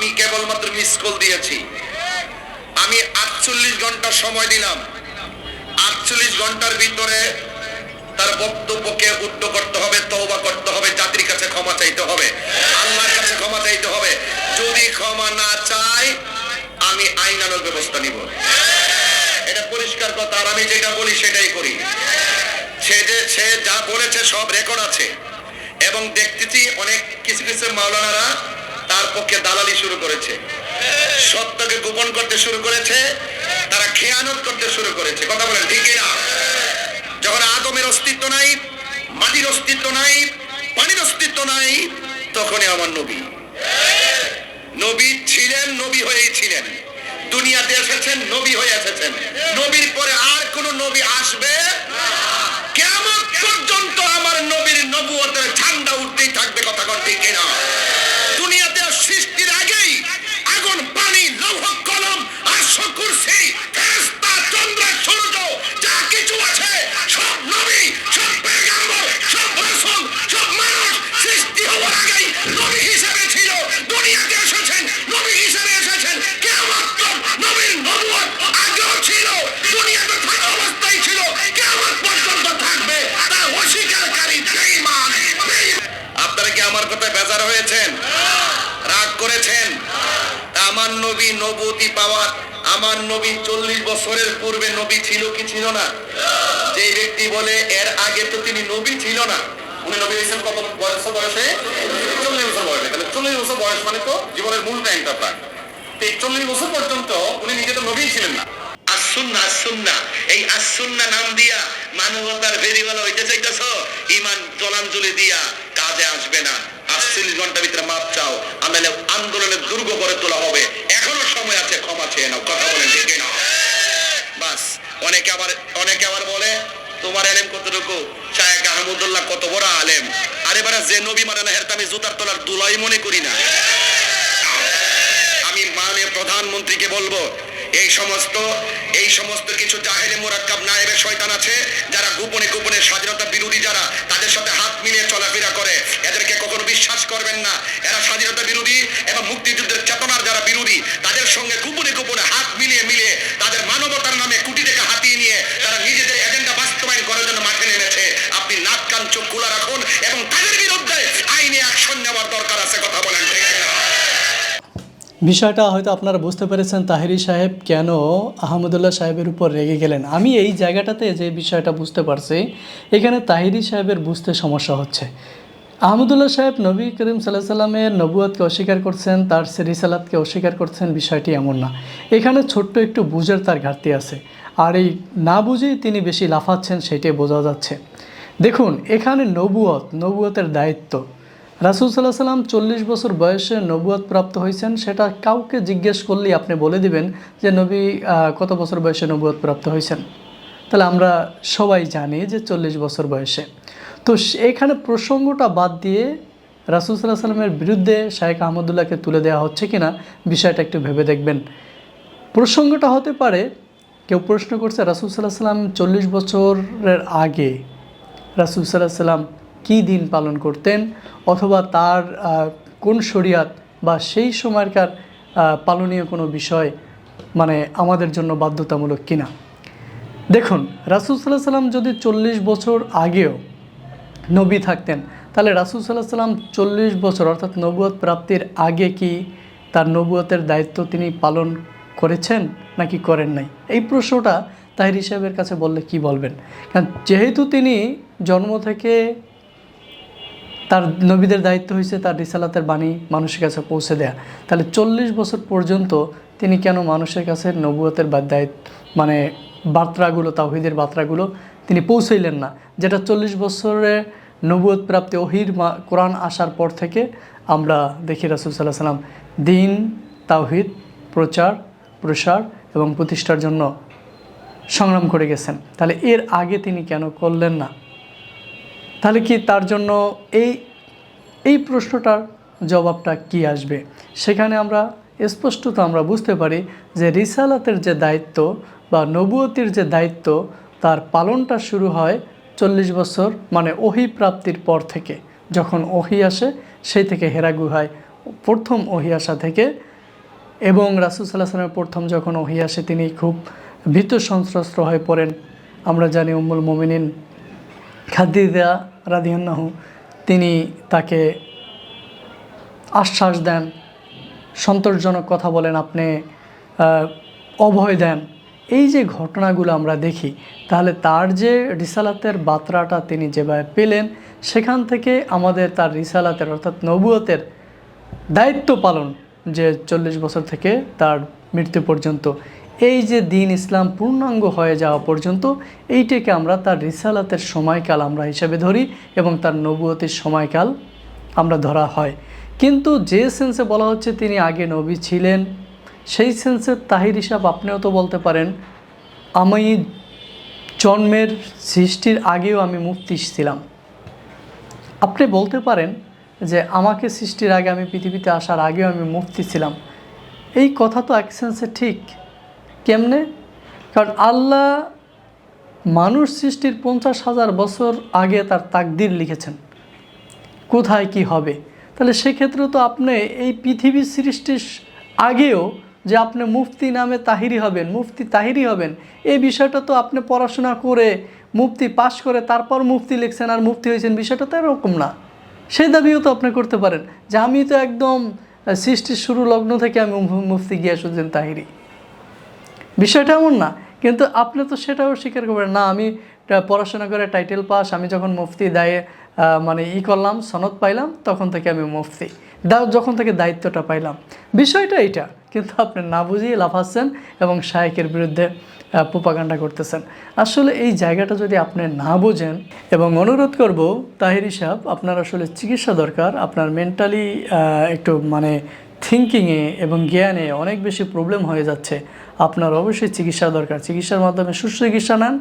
আমি কেবলমাত্র miss call দিয়েছি। আমি আটচল্লিশ ঘণ্টা সময় দিলাম। আটচল্লিশ ঘণ্টার ভিতরে তার বক্তব্যকে উদ্ধ করতে হবে, তওবা করতে হবে, জাতির কাছে ক্ষমা চাইতে হবে, আল্লাহর কাছে ক্ষমা চাইতে হবে। যদি ক্ষমা না চাই, আমি আইনানুর ব্যবস্থা নিব। এটা পরিষ্কার কথা, আর আমি যেটা বলি সেটাই করি। সে যে, সে যা বলেছে সব রেকর্ড আছে। এবং দেখতেছি অনেক কিছু কিছু মাওলানারা তার পক্ষে দালালি শুরু করেছে। সত্যকে গোপন করতে শুরু করেছে, তারা খেয়ানত করতে শুরু করেছে। কথা বলেন ঠিকই না যখন আদমের অস্তিত্ব নাই, মাটির অস্তিত্ব নাই, পানির অস্তিত্ব নাই, তখনই আমার নবী। নবী ছিলেন, নবী হয়েই ছিলেন। দুনিয়াতে এসেছেন, নবী হয়ে এসেছেন। নবীর পরে আর কোন নবী আসবে কেমন নবতি পাওয়ার আমার নবী চল্লিশ বছরের পূর্বে নবী ছিল কি ছিল না? যে ব্যক্তি বলে, এর আগে তো তিনি নবী ছিল না। উনি নবী হয়েছেন কত বয়স বয়সে? চল্লিশ বছর বয়সে। তাহলে চল্লিশ বছর বয়স মানে তো জীবনের মূল টাইমটা প্রায়। এই চল্লিশ বছর পর্যন্ত উনি নিজে তো নবী ছিলেন না। আসুন্না আসুন্না এই আসুন্না নাম দিয়া মানবতার বেরিওয়ালা হইতে চাইতেছ? ইমান জলাঞ্জলি দিয়া কাজে আসবে না। আটচল্লিশ ঘণ্টার ভিতরে মাপ চাও। আনালে আন্দোলনের কতটুকু শায়েক আহমদুল্লাহ কত বড় আলেম। আরে বারা যে নবী মানে না হেরতে আমি জুতার তলার দুলাই মনে করি না। আমি মাননীয় প্রধানমন্ত্রীকে বলব, এই সমস্ত এই সমস্ত কিছু জাহেলে মোরাক্কাব নায়েবের শয়তান আছে, যারা গোপনে গোপনে স্বাধীনতা বিরোধী যারা, তাদের সাথে হাত মিলিয়ে চলাফেরা করে। এদেরকে কখনো বিশ্বাস করবেন না এরা স্বাধীনতা বিরোধী এবং মুক্তিযুদ্ধের চেতনার যারা বিরোধী তাদের সঙ্গে গোপনে গোপনে হাত মিলিয়ে মিলিয়ে তাদের মানবতার নামে কুটি থেকে হাতিয়ে নিয়ে তারা নিজেদের এজেন্ডা বাস্তবায়ন করার জন্য মাঠে নেমেছে আপনি নাক কান চোখ খোলা রাখুন এবং তাদের বিরুদ্ধে আইনি অ্যাকশন নেওয়ার বিষয়টা হয়তো আপনারা বুঝতে পেরেছেন, তাহিরি সাহেব কেন আহমদুল্লাহ সাহেবের উপর রেগে গেলেন। আমি এই জায়গাটাতে যে বিষয়টা বুঝতে পারছি, এখানে তাহিরি সাহেবের বুঝতে সমস্যা হচ্ছে। আহমদুল্লাহ সাহেব নবী করিম সাল্লাহ সাল্লামের নবুয়াদকে অস্বীকার করছেন, তার সেরিসালাতকে অস্বীকার করছেন, বিষয়টি এমন না। এখানে ছোট্ট একটু বুঝের তার ঘাটতি আছে, আর এই না বুঝেই তিনি বেশি লাফাচ্ছেন, সেটাই বোঝা যাচ্ছে। দেখুন, এখানে নবুয়ত, নবুয়তের দায়িত্ব। রাসুল সাল্লাহ সাল্লাম চল্লিশ বছর বয়সে নবুয়াদ প্রাপ্ত হয়েছেন সেটা কাউকে জিজ্ঞেস করলেই আপনি বলে দিবেন যে, নবী কত বছর বয়সে নবুয়াদ প্রাপ্ত হয়েছেন তাহলে আমরা সবাই জানি যে, চল্লিশ বছর বয়সে। তো এখানে প্রসঙ্গটা বাদ দিয়ে রাসুল সাল্লাহ সাল্লামের বিরুদ্ধে শাহেখ আহমদুল্লাহকে তুলে দেওয়া হচ্ছে কিনা, বিষয়টা একটু ভেবে দেখবেন। প্রসঙ্গটা হতে পারে, কেউ প্রশ্ন করছে, রাসুল সাল্লাহ সাল্লাম চল্লিশ বছরের আগে রাসুল সাল্লাহ সাল্লাম কী দিন পালন করতেন অথবা তার কোন শরিয়াত বা সেই সময়কার পালনীয় কোনো বিষয় মানে আমাদের জন্য বাধ্যতামূলক কিনা? দেখুন, রাসুল সাল্লাহ সাল্লাম যদি চল্লিশ বছর আগেও নবী থাকতেন, তাহলে রাসুল সাল্লাহ সাল্লাম চল্লিশ বছর, অর্থাৎ নবুয়ত প্রাপ্তির আগে কি তার নবুয়তের দায়িত্ব তিনি পালন করেছেন নাকি করেন নাই? এই প্রশ্নটা তাহির হিসাবের কাছে বললে কি বলবেন? কারণ যেহেতু তিনি জন্ম থেকে তার নবীদের দায়িত্ব হয়েছে তার রিসালাতের বাণী মানুষের কাছে পৌঁছে দেয়া। তাহলে চল্লিশ বছর পর্যন্ত তিনি কেন মানুষের কাছে নবুয়তের দায়িত্ব মানে বার্তাগুলো তাহিদের বার্তাগুলো তিনি পৌঁছাইলেন না, যেটা চল্লিশ বছরে নবুয়ত প্রাপ্তি অহির কোরআন আসার পর থেকে আমরা দেখি রাসুল সাল্লাহ সাল্লাম দিন, তাওহিদ, প্রচার, প্রসার এবং প্রতিষ্ঠার জন্য সংগ্রাম করে গেছেন। তাহলে এর আগে তিনি কেন করলেন না? তাহলে কি তার জন্য এই এই প্রশ্নটার জবাবটা কি আসবে? সেখানে আমরা স্পষ্টত আমরা বুঝতে পারি যে রিসালাতের যে দায়িত্ব বা নবুয়তির যে দায়িত্ব তার পালনটা শুরু হয় চল্লিশ বছর মানে ওহি প্রাপ্তির পর থেকে। যখন ওহি আসে, সেই থেকে হেরা গুহায় প্রথম ওহি আসা থেকে এবং রাসুল সাল্লাহ প্রথম যখন ওহি আসে, তিনি খুব ভীত সন্ত্রস্ত হয়ে পড়েন। আমরা জানি উম্মুল মোমিনিন খাদ্দিদা রাধিয়ান্নাহু তিনি তাকে আশ্বাস দেন, সন্তোষজনক কথা বলেন, আপনি অভয় দেন। এই যে ঘটনাগুলো আমরা দেখি, তাহলে তার যে রিসালাতের বার্তাটা তিনি যেভাবে পেলেন, সেখান থেকে আমাদের তার রিসালাতের অর্থাৎ নবুয়তের দায়িত্ব পালন যে চল্লিশ বছর থেকে তার মৃত্যু পর্যন্ত। এই যে দিন ইসলাম পূর্ণাঙ্গ হয়ে যাওয়া পর্যন্ত, এইটাকে আমরা তার রিসালাতের সময়কাল আমরা হিসেবে ধরি এবং তার নবুয়তির সময়কাল আমরা ধরা হয়। কিন্তু যে সেন্সে বলা হচ্ছে তিনি আগে নবী ছিলেন, সেই সেন্সের তাহির হিসাব আপনিও তো বলতে পারেন, আমি জন্মের সৃষ্টির আগেও আমি মুক্তি ছিলাম। আপনি বলতে পারেন যে আমাকে সৃষ্টির আগে আমি পৃথিবীতে আসার আগেও আমি মুক্তি ছিলাম। এই কথা তো এক সেন্সে ঠিক কেমনে? কারণ আল্লাহ মানুষ সৃষ্টির পঞ্চাশ হাজার বছর আগে তার তাকদির লিখেছেন। কোথায় কি হবে? তাহলে সেক্ষেত্রে তো আপনি এই পৃথিবী সৃষ্টির আগেও যে আপনি মুফতি নামে তাহিরি হবেন, মুফতি তাহিরি হবেন, এই বিষয়টা তো আপনি পড়াশোনা করে, মুফতি পাশ করে তারপর মুফতি লিখছেন আর মুফতি হয়েছেন, বিষয়টা তো এরকম না। সেই দাবিও তো আপনি করতে পারেন। যে আমি তো একদম সৃষ্টির শুরু লগ্ন থেকে আমি মুফতি গিয়াসুদ্দিন তাহিরি। বিষয়টা এমন না, কিন্তু আপনি তো সেটাও স্বীকার করবেন, না, আমি পড়াশোনা করে টাইটেল পাস আমি যখন মুফতি দায়ে মানে ই করলাম, সনদ পাইলাম, তখন থেকে আমি মুফতি। দা, যখন থেকে দায়িত্বটা পাইলাম। বিষয়টা এটা কিন্তু আপনি না বুঝিয়ে লাফাচ্ছেন এবং শায়েকের বিরুদ্ধে পোপাগান্ডা করতেছেন। আসলে এই জায়গাটা যদি আপনি না বোঝেন, এবং অনুরোধ করব, তাহির সাহেব, আপনার আসলে চিকিৎসা দরকার, আপনার মেন্টালি একটু মানে থিঙ্কিংয়ে এবং জ্ঞানে অনেক বেশি প্রবলেম হয়ে যাচ্ছে। আপনার অবশ্যই চিকিৎসা দরকার। চিকিৎসার মাধ্যমে সুস্থ চিকিৎসা নেন।